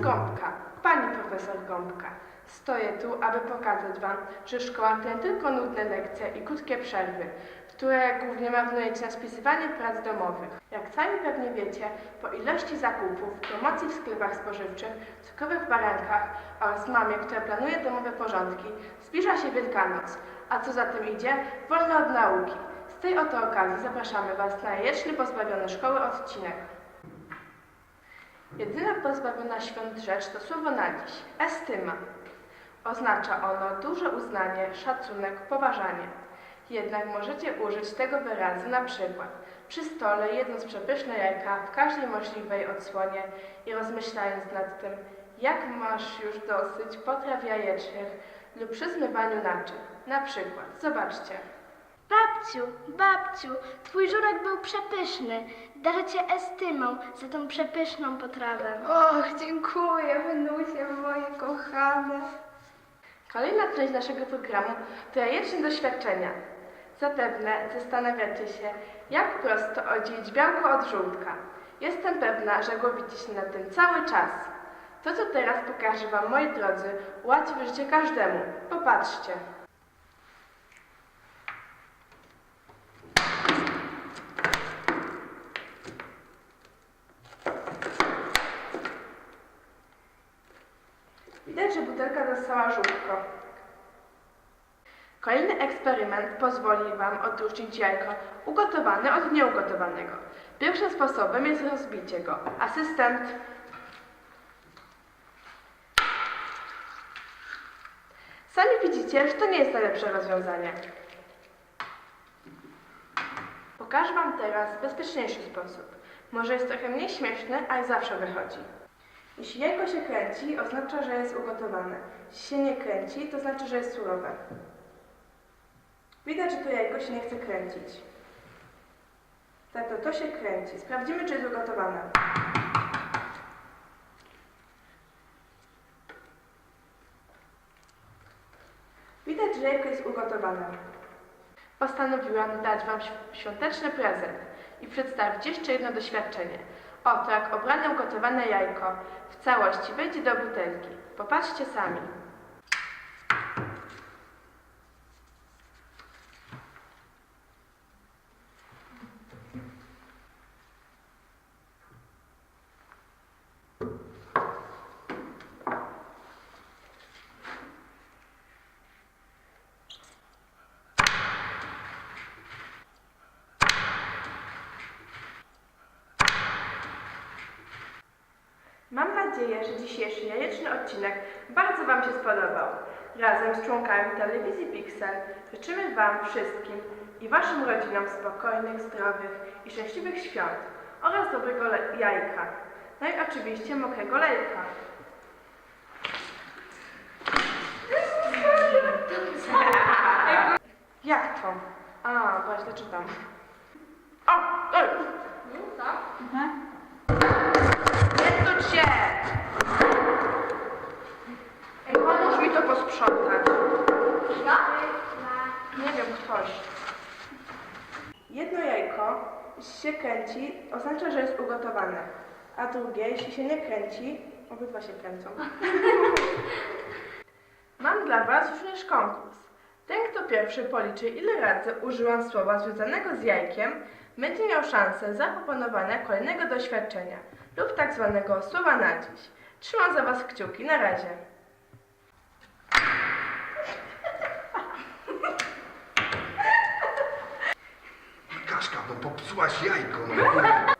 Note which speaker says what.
Speaker 1: Gąbka, pani profesor Gąbka. Stoję tu, aby pokazać wam, że szkoła to nie tylko nudne lekcje i krótkie przerwy, które głównie marnujecie na spisywanie prac domowych. Jak sami pewnie wiecie, po ilości zakupów, promocji w sklepach spożywczych, cukrowych barankach oraz mamie, która planuje domowe porządki, zbliża się Wielkanoc, a co za tym idzie, wolno od nauki. Z tej oto okazji zapraszamy Was na jajeczny pozbawiony szkoły odcinek. Jedyna pozbawiona świąt rzecz to słowo na dziś estyma. Oznacza ono duże uznanie, szacunek, poważanie. Jednak możecie użyć tego wyrazu na przykład przy stole jedząc przepyszne jajka w każdej możliwej odsłonie i rozmyślając nad tym, jak masz już dosyć potraw jajecznych lub przy zmywaniu naczyń. Na przykład, zobaczcie.
Speaker 2: Babciu, babciu, twój żurek był przepyszny. Darzę cię estymą za tą przepyszną potrawę.
Speaker 3: Och, dziękuję, Wynusie moje kochane.
Speaker 1: Kolejna treść naszego programu to jajeczne doświadczenia. Zapewne zastanawiacie się, jak prosto oddzielić białko od żółtka. Jestem pewna, że głowicie się nad tym cały czas. To, co teraz pokażę Wam, moi drodzy, ułatwi życie każdemu. Popatrzcie. Widać, że butelka dostała żółtko. Kolejny eksperyment pozwoli Wam odróżnić jajko ugotowane od nieugotowanego. Pierwszym sposobem jest rozbicie go. Asystent. Sami widzicie, że to nie jest najlepsze rozwiązanie. Pokażę Wam teraz bezpieczniejszy sposób. Może jest trochę mniej śmieszny, ale zawsze wychodzi. Jeśli jajko się kręci, oznacza, że jest ugotowane. Jeśli się nie kręci, to znaczy, że jest surowe. Widać, że to jajko się nie chce kręcić. Tato, to się kręci. Sprawdzimy, czy jest ugotowane. Widać, że jajko jest ugotowane. Postanowiłam dać Wam św- świąteczny prezent i przedstawić jeszcze jedno doświadczenie. Oto jak obrane ugotowane jajko w całości wejdzie do butelki. Popatrzcie sami. Mam nadzieję, że dzisiejszy jajeczny odcinek bardzo Wam się spodobał. Razem z członkami telewizji Pixel życzymy Wam wszystkim i Waszym rodzinom spokojnych, zdrowych i szczęśliwych świąt oraz dobrego jajka. No i oczywiście mokrego lejka. Jak to? A, źle czytam. O! Ej! Nie wtódź się! Ej, pomóż mi to posprzątać. Nie wiem, ktoś. Jedno jajko, jeśli się kręci, oznacza, że jest ugotowane. A drugie, jeśli się nie kręci, obydwa się kręcą. Mam dla Was również konkurs. Ten, kto pierwszy policzy, ile razy użyłam słowa związanego z jajkiem, będzie miał szansę zaproponowania kolejnego doświadczenia lub tak zwanego słowa na dziś. Trzymam za Was kciuki. Na razie.
Speaker 4: Kaszka, no popsułaś jajko. No.